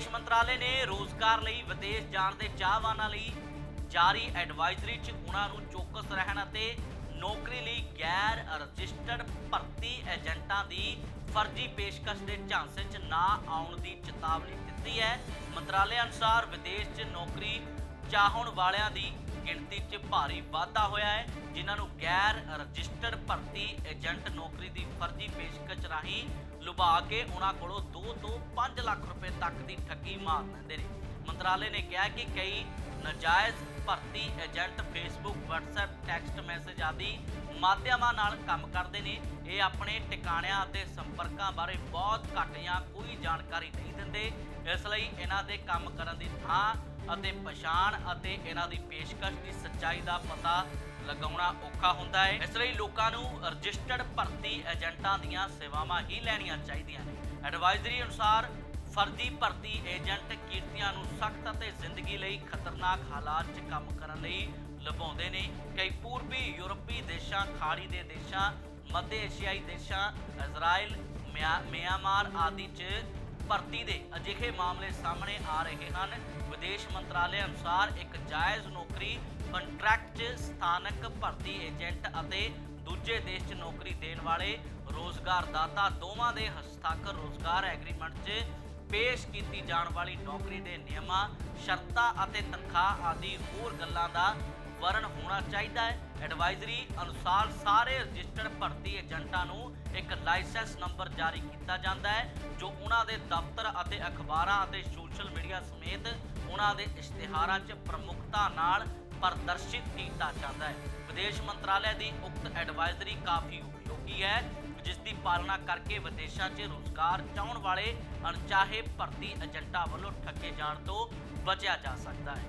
ਵਿਦੇਸ਼ ਮੰਤਰਾਲੇ ਨੇ ਰੋਜ਼ਗਾਰ ਲਈ ਵਿਦੇਸ਼ ਜਾਣ ਦੇ ਚਾਹਵਾਨਾਂ ਲਈ ਜਾਰੀ ਐਡਵਾਈਜ਼ਰੀ 'ਚ ਉਹਨਾਂ ਨੂੰ ਚੌਕਸ ਰਹਿਣ ਅਤੇ ਨੌਕਰੀ ਲਈ ਗੈਰ ਰਜਿਸਟਰਡ ਭਰਤੀ ਏਜੰਟਾਂ ਦੀ ਫਰਜ਼ੀ ਪੇਸ਼ਕਸ਼ ਦੇ ਝਾਂਸੇ 'ਚ ਨਾ ਆਉਣ ਦੀ ਚੇਤਾਵਨੀ ਦਿੱਤੀ ਹੈ। ਮੰਤਰਾਲੇ ਅਨੁਸਾਰ ਵਿਦੇਸ਼ 'ਚ ਨੌਕਰੀ ਚਾਹਣ ਵਾਲਿਆਂ ਦੀ ਗਿਣਤੀ 'ਚ ਭਾਰੀ ਵਾਧਾ ਹੋਇਆ ਹੈ, ਜਿਨ੍ਹਾਂ ਨੂੰ ਗੈਰ ਰਜਿਸਟਰਡ ਭਰਤੀ ਏਜੰਟ ਨੌਕਰੀ ਦੀ ਫਰਜ਼ੀ ਪੇਸ਼ਕਸ਼ ਰਾਹੀਂ ਲੁਭਾ ਕੇ ਉਹਨਾਂ ਕੋਲੋਂ 2 ਤੋਂ 5 ਲੱਖ ਰੁਪਏ ਤੱਕ ਦੀ ਠੱਗੀ ਮਾਰ ਲੈਂਦੇ ਨੇ। ਮੰਤਰਾਲੇ ਨੇ ਕਿਹਾ ਕਿ ਕਈ ਨਾਜਾਇਜ਼ ਭਰਤੀ agent Facebook WhatsApp text message ਆਦਿ ਮਾਧਿਅਮਾਂ ਨਾਲ ਕੰਮ ਕਰਦੇ ਨੇ। ਇਹ ਆਪਣੇ ਟਿਕਾਣਿਆਂ ਅਤੇ ਸੰਪਰਕਾਂ ਬਾਰੇ ਬਹੁਤ ਘੱਟ ਜਾਂ ਕੋਈ ਜਾਣਕਾਰੀ ਨਹੀਂ ਦਿੰਦੇ। ਇਸ ਲਈ ਇਹਨਾਂ ਦੇ ਕੰਮ ਕਰਨ ਦੀ ਥਾਂ ਅਤੇ ਪਛਾਣ ਅਤੇ ਇਹਨਾਂ ਦੀ ਪੇਸ਼ਕਸ਼ ਦੀ ਸੱਚਾਈ ਦਾ ਪਤਾ ਲਗਾਉਣਾ ਔਖਾ ਹੁੰਦਾ ਹੈ। ਇਸ ਲਈ ਲੋਕਾਂ ਨੂੰ ਰਜਿਸਟਰਡ ਭਰਤੀ ਏਜੰਟਾਂ ਦੀਆਂ ਸੇਵਾਵਾਂ ਹੀ ਲੈਣੀਆਂ ਚਾਹੀਦੀਆਂ ਨੇ। ਐਡਵਾਈਜ਼ਰੀ ਅਨੁਸਾਰ ਫਰਜ਼ੀ ਭਰਤੀ ਏਜੰਟ ਕੀਰਤੀਆਂ ਨੂੰ ਸਖਤ ਅਤੇ ਜ਼ਿੰਦਗੀ ਲਈ ਖਤਰਨਾਕ ਹਾਲਾਤ 'ਚ ਕੰਮ ਕਰਨ ਲਈ ਲਭਾਉਂਦੇ ਨੇ। ਕਈ ਪੂਰਬੀ ਯੂਰਪੀ ਦੇਸ਼ਾਂ, ਖਾੜੀ ਦੇ ਦੇਸ਼ਾਂ, ਮੱਧ ਏਸ਼ੀਆਈ ਦੇਸ਼ਾਂ, ਇਜ਼ਰਾਈਲ, ਮਿਆ- ਮਿਆਂਮਾਰ ਆਦਿ 'ਚ ਭਰਤੀ ਦੇ ਅਜਿਹੇ ਮਾਮਲੇ ਸਾਹਮਣੇ ਆ ਰਹੇ ਹਨ। ਵਿਦੇਸ਼ ਮੰਤਰਾਲੇ ਅਨੁਸਾਰ ਇੱਕ ਜਾਇਜ਼ ਨੌਕਰੀ, ਕੰਟਰੈਕਟ 'ਚ ਸਥਾਨਕ ਭਰਤੀ ਏਜੰਟ ਅਤੇ ਦੂਜੇ ਦੇਸ਼ 'ਚ ਨੌਕਰੀ ਦੇਣ ਵਾਲੇ ਰੋਜ਼ਗਾਰਦਾਤਾ ਦੋਵਾਂ ਦੇ ਹਸਤਾਖਰ ਰੋਜ਼ਗਾਰ ਐਗਰੀਮੈਂਟ 'ਚ ਪੇਸ਼ ਕੀਤੀ ਜਾਣ ਵਾਲੀ ਨੌਕਰੀ ਦੇ ਨਿਯਮਾਂ, ਸ਼ਰਤਾਂ ਅਤੇ ਤਨਖਾਹ ਆਦਿ ਹੋਰ ਗੱਲਾਂ ਦਾ ਵਰਣ ਹੋਣਾ ਚਾਹੀਦਾ ਹੈ। ਐਡਵਾਈਜ਼ਰੀ ਅਨੁਸਾਰ ਸਾਰੇ ਰਜਿਸਟਰਡ ਭਰਤੀ ਏਜੰਟਾਂ ਨੂੰ ਇੱਕ ਲਾਇਸੈਂਸ ਨੰਬਰ ਜਾਰੀ ਕੀਤਾ ਜਾਂਦਾ ਹੈ, ਜੋ ਉਹਨਾਂ ਦੇ ਦਫ਼ਤਰ ਅਤੇ ਅਖਬਾਰਾਂ ਅਤੇ ਸੋਸ਼ਲ ਮੀਡੀਆ ਸਮੇਤ ਉਹਨਾਂ ਦੇ ਇਸ਼ਤਿਹਾਰਾਂ 'ਚ ਪ੍ਰਮੁੱਖਤਾ ਨਾਲ ਪ੍ਰਦਰਸ਼ਿਤ ਕੀਤਾ ਜਾਂਦਾ ਹੈ। ਵਿਦੇਸ਼ ਮੰਤਰਾਲੇ ਦੀ ਉਕਤ ਐਡਵਾਈਜ਼ਰੀ ਕਾਫੀ ਉਪਯੋਗੀ ਹੈ। ਪਾਲਣਾ ਕਰਕੇ ਵਿਦੇਸ਼ਾਂ 'ਚ ਰੋਜ਼ਗਾਰ ਚਾਹੁਣ ਵਾਲੇ ਅਣਚਾਹੇ ਭਰਤੀ ਏਜੰਟਾਂ ਵੱਲੋਂ ਠੱਗੇ ਜਾਣ ਤੋਂ ਬਚਿਆ ਜਾ ਸਕਦਾ ਹੈ।